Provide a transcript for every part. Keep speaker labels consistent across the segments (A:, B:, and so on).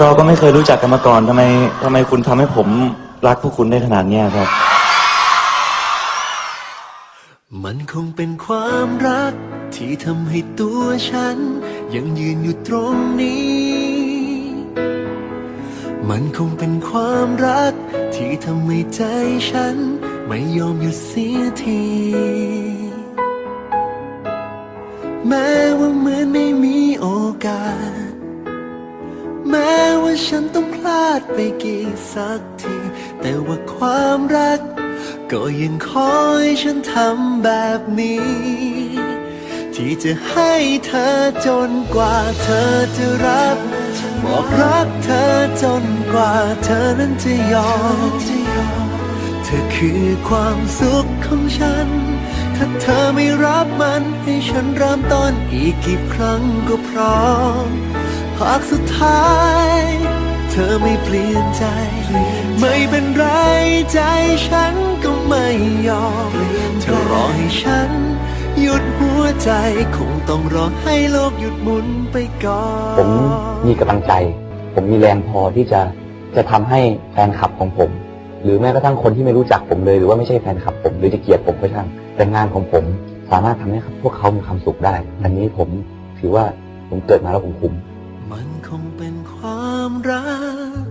A: เราก็ไม่เคยรู้จักกันมาก่อนทำไมทำไมคุณทำให้ผมรักพวกคุณได้ขนาดเนี้ยครับ
B: มันคงเป็นความรัก ที่ทำให้ตัวฉัน ยังยืนอยู่ตรงนี้ มันคงเป็นความรัก ที่ทำให้ใจฉัน ไม่ยอมหยุดเสียที แม้ว่าเหมือนไม่มีโอกาส ม้ว่าฉันต้องพลาดไปกี่สักที แต่ว่าความรัก ก็ยังคอยฉันทำแบบนี้ ที่จะให้เธอจนกว่าเธอจะรับบอกรักเธอจนกว่าเธอนั้นจะยอม เธอคือความสุขของฉันถ้าเธอไม่รับมันให้ฉันเริ่มต้นอีกกี่ครั้งก็พร้อม หากสุดท้าย เธอไม่เปลี่ยนใจ ไม่เป็นไรใจฉันก็ไม่ยอมเธอรอให้ฉัน หยุดหัวใจคงต้องรอให้โลกหยุดหมุนไปก่อน
C: ผมมีกำลังใจ ผมมีแรงพอที่จะจะทำให้แฟนคลับของผม หรือแม้กระทั่งคนที่ไม่รู้จักผมเลย หรือว่าไม่ใช่แฟนคลับผม หรือจะเกลียดผมก็ช่างแต่งานของผมสามารถทำให้พวกเขามีความสุขได้ อันนี้ผมถือว่าผมเกิดมาแล้วผมคุ้ม
B: มันคงเป็นความรัก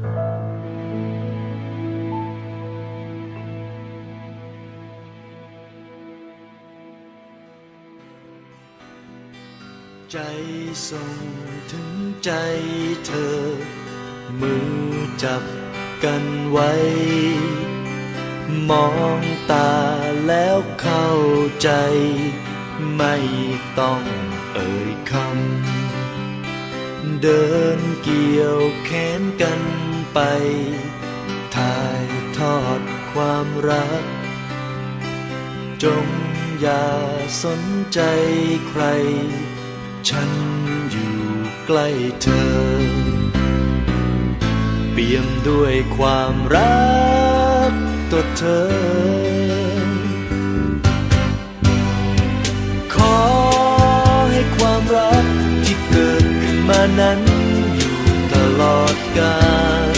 B: ใจส่งถึงใจเธอ มือจับกันไว้ มองตาแล้วเข้าใจ ไม่ต้องเอ่ยคำ เดินเกี่ยวแขนกันไป ถ่ายทอดความรัก จงอย่าสนใจใคร ฉันอยู่ใกล้เธอ เปี่ยมด้วยความรักตัวเธอ นั้นอยู่ตลอดกาล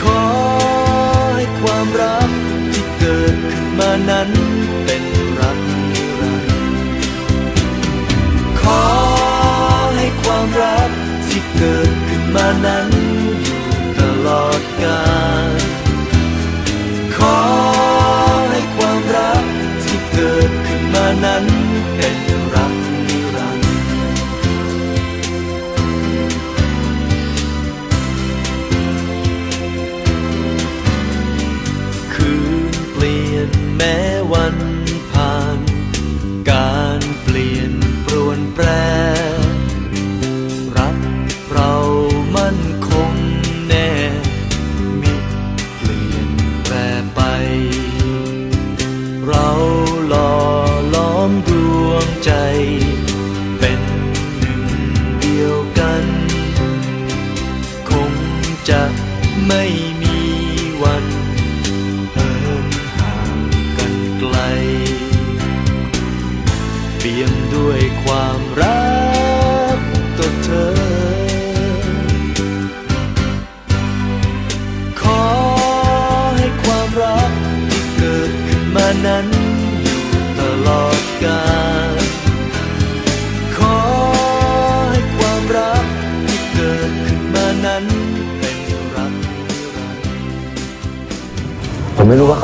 B: ขอให้ความรักที่เกิดขึ้นมานั้นเป็นรักนิรันดร์ขอให้ความรักที่เกิดขึ้นมานั้น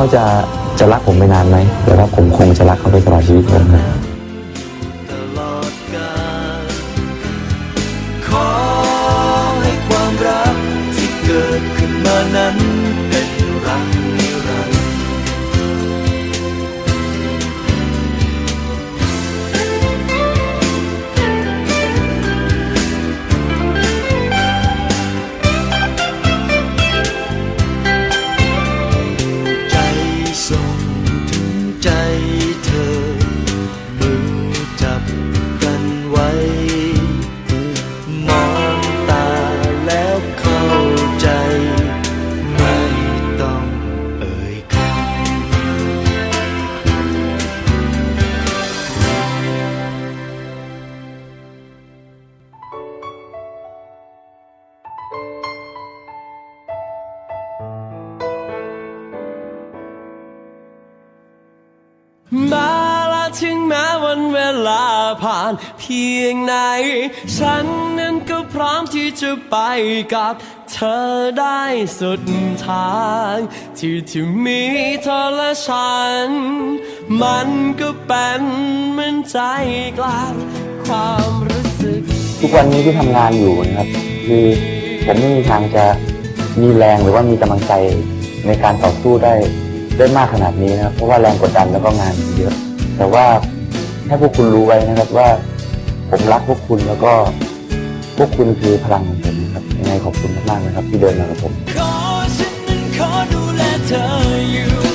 B: เขาจะ
C: จะรักผมไปนานไหมแล้ว่าผมคงจะรักเขาไปตลอดชีวิตผมนะ
B: มาละ
D: ถึงแม้วันเวลาผ่านเพียงไหน ฉันนั้นก็พร้อมที่จะไปกับเธอได้สุดทาง ที่ที่มีเธอและฉัน มันก็เป็นเหมือนใจกลางความรู้สึก
C: ทุกวันนี้ที่ทำงานอยู่นะครับ คือ ผมไม่มีทางจะมีแรงหรือว่ามีกำลังใจในการต่อสู้ได้ได้มากขนาดนี้นะครับเพราะว่าแรงกดดันแล้วก็งานเยอะ แต่ว่าให้พวกคุณรู้ไว้นะครับว่า ผมรักพวกคุณแล้วก็พวกคุณคือพลังของผมนะครับยังไงขอบคุณมากๆนะครับ ที่เดินมากับผม
D: ขอฉันนั้นขอดูแลเธออยู่